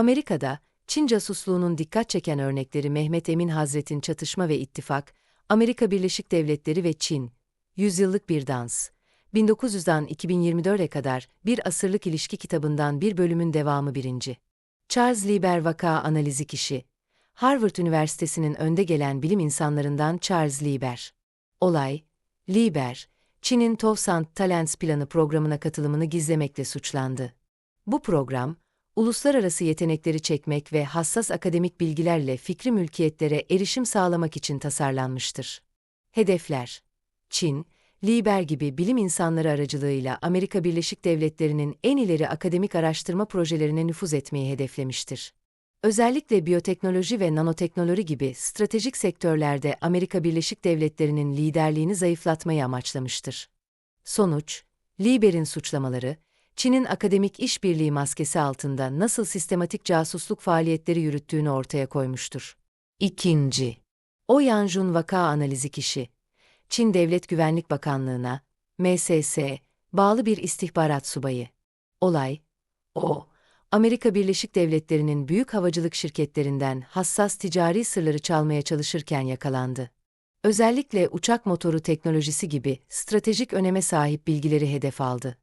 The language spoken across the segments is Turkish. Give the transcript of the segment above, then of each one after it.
Amerika'da, Çin casusluğunun dikkat çeken örnekleri Mehmet Emin Hazret'in Çatışma ve İttifak, Amerika Birleşik Devletleri ve Çin, Yüzyıllık Bir Dans, 1900'dan 2024'e kadar bir asırlık ilişki kitabından bir bölümün devamı birinci. Charles Lieber Vaka Analizi Kişi, Harvard Üniversitesi'nin önde gelen bilim insanlarından Charles Lieber. Olay, Lieber, Çin'in Tovsant Talents Planı programına katılımını gizlemekle suçlandı. Bu program, uluslararası yetenekleri çekmek ve hassas akademik bilgilerle fikri mülkiyetlere erişim sağlamak için tasarlanmıştır. Hedefler Çin, Lieber gibi bilim insanları aracılığıyla Amerika Birleşik Devletleri'nin en ileri akademik araştırma projelerine nüfuz etmeyi hedeflemiştir. Özellikle biyoteknoloji ve nanoteknoloji gibi stratejik sektörlerde Amerika Birleşik Devletleri'nin liderliğini zayıflatmayı amaçlamıştır. Sonuç, Lieber'in suçlamaları, Çin'in akademik işbirliği maskesi altında nasıl sistematik casusluk faaliyetleri yürüttüğünü ortaya koymuştur. İkinci, O Yanjun vaka analizi kişi, Çin Devlet Güvenlik Bakanlığı'na, MSS, bağlı bir istihbarat subayı. Olay, o, Amerika Birleşik Devletleri'nin büyük havacılık şirketlerinden hassas ticari sırları çalmaya çalışırken yakalandı. Özellikle uçak motoru teknolojisi gibi stratejik öneme sahip bilgileri hedef aldı.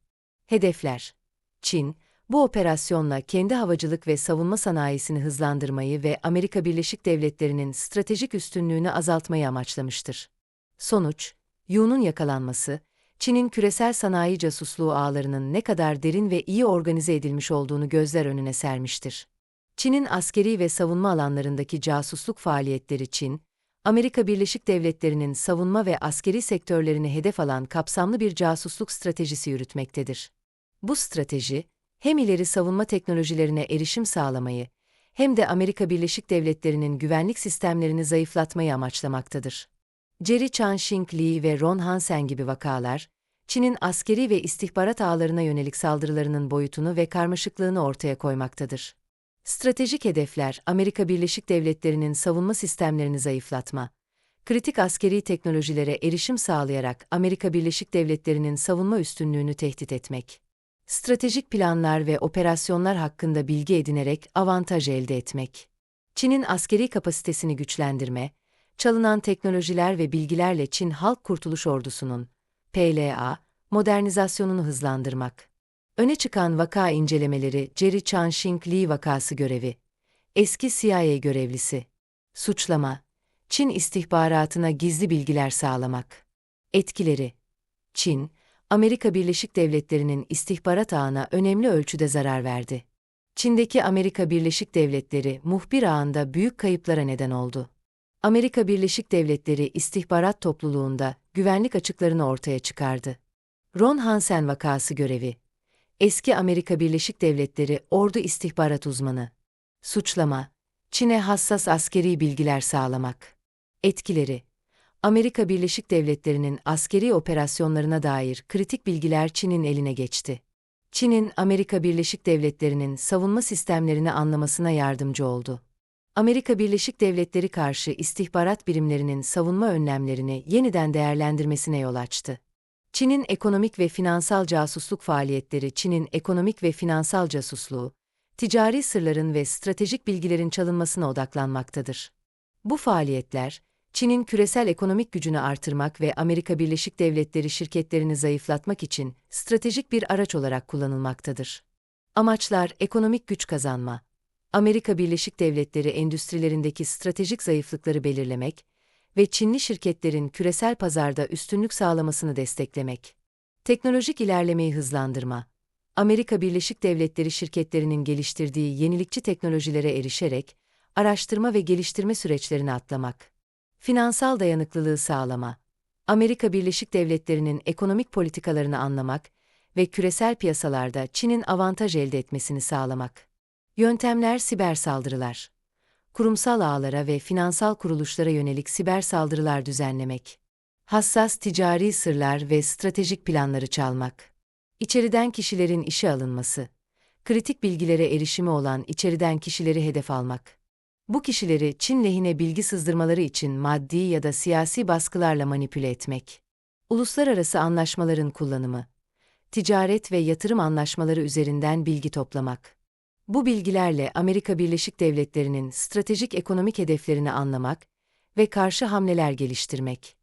Hedefler Çin, bu operasyonla kendi havacılık ve savunma sanayisini hızlandırmayı ve Amerika Birleşik Devletleri'nin stratejik üstünlüğünü azaltmayı amaçlamıştır. Sonuç, Yu'nun yakalanması, Çin'in küresel sanayi casusluğu ağlarının ne kadar derin ve iyi organize edilmiş olduğunu gözler önüne sermiştir. Çin'in askeri ve savunma alanlarındaki casusluk faaliyetleri Çin, Amerika Birleşik Devletleri'nin savunma ve askeri sektörlerini hedef alan kapsamlı bir casusluk stratejisi yürütmektedir. Bu strateji, hem ileri savunma teknolojilerine erişim sağlamayı, hem de Amerika Birleşik Devletleri'nin güvenlik sistemlerini zayıflatmayı amaçlamaktadır. Jerry Chan-Shing Lee ve Ron Hansen gibi vakalar, Çin'in askeri ve istihbarat ağlarına yönelik saldırılarının boyutunu ve karmaşıklığını ortaya koymaktadır. Stratejik hedefler, Amerika Birleşik Devletleri'nin savunma sistemlerini zayıflatma, kritik askeri teknolojilere erişim sağlayarak Amerika Birleşik Devletleri'nin savunma üstünlüğünü tehdit etmek. Stratejik planlar ve operasyonlar hakkında bilgi edinerek avantaj elde etmek. Çin'in askeri kapasitesini güçlendirme, çalınan teknolojiler ve bilgilerle Çin Halk Kurtuluş Ordusu'nun, PLA, modernizasyonunu hızlandırmak. Öne çıkan vaka incelemeleri Jerry Chan-Shing Lee vakası görevi. Eski CIA görevlisi. Suçlama. Çin istihbaratına gizli bilgiler sağlamak. Etkileri. Çin, Amerika Birleşik Devletleri'nin istihbarat ağına önemli ölçüde zarar verdi. Çin'deki Amerika Birleşik Devletleri muhbir ağında büyük kayıplara neden oldu. Amerika Birleşik Devletleri istihbarat topluluğunda güvenlik açıklarını ortaya çıkardı. Ron Hansen vakası görevi. Eski Amerika Birleşik Devletleri Ordu İstihbarat Uzmanı. Suçlama. Çin'e hassas askeri bilgiler sağlamak. Etkileri. Amerika Birleşik Devletleri'nin askeri operasyonlarına dair kritik bilgiler Çin'in eline geçti. Çin'in Amerika Birleşik Devletleri'nin savunma sistemlerini anlamasına yardımcı oldu. Amerika Birleşik Devletleri karşı istihbarat birimlerinin savunma önlemlerini yeniden değerlendirmesine yol açtı. Çin'in ekonomik ve finansal casusluk faaliyetleri Çin'in ekonomik ve finansal casusluğu, ticari sırların ve stratejik bilgilerin çalınmasına odaklanmaktadır. Bu faaliyetler, Çin'in küresel ekonomik gücünü artırmak ve Amerika Birleşik Devletleri şirketlerini zayıflatmak için stratejik bir araç olarak kullanılmaktadır. Amaçlar ekonomik güç kazanma, Amerika Birleşik Devletleri endüstrilerindeki stratejik zayıflıkları belirlemek ve Çinli şirketlerin küresel pazarda üstünlük sağlamasını desteklemek. Teknolojik ilerlemeyi hızlandırma. Amerika Birleşik Devletleri şirketlerinin geliştirdiği yenilikçi teknolojilere erişerek araştırma ve geliştirme süreçlerini atlamak. Finansal dayanıklılığı sağlama. Amerika Birleşik Devletleri'nin ekonomik politikalarını anlamak ve küresel piyasalarda Çin'in avantaj elde etmesini sağlamak. Yöntemler siber saldırılar. Kurumsal ağlara ve finansal kuruluşlara yönelik siber saldırılar düzenlemek. Hassas ticari sırlar ve stratejik planları çalmak. İçeriden kişilerin işe alınması. Kritik bilgilere erişimi olan içeriden kişileri hedef almak. Bu kişileri Çin lehine bilgi sızdırmaları için maddi ya da siyasi baskılarla manipüle etmek. Uluslararası anlaşmaların kullanımı. Ticaret ve yatırım anlaşmaları üzerinden bilgi toplamak Bu bilgilerle Amerika Birleşik Devletleri'nin stratejik ekonomik hedeflerini anlamak ve karşı hamleler geliştirmek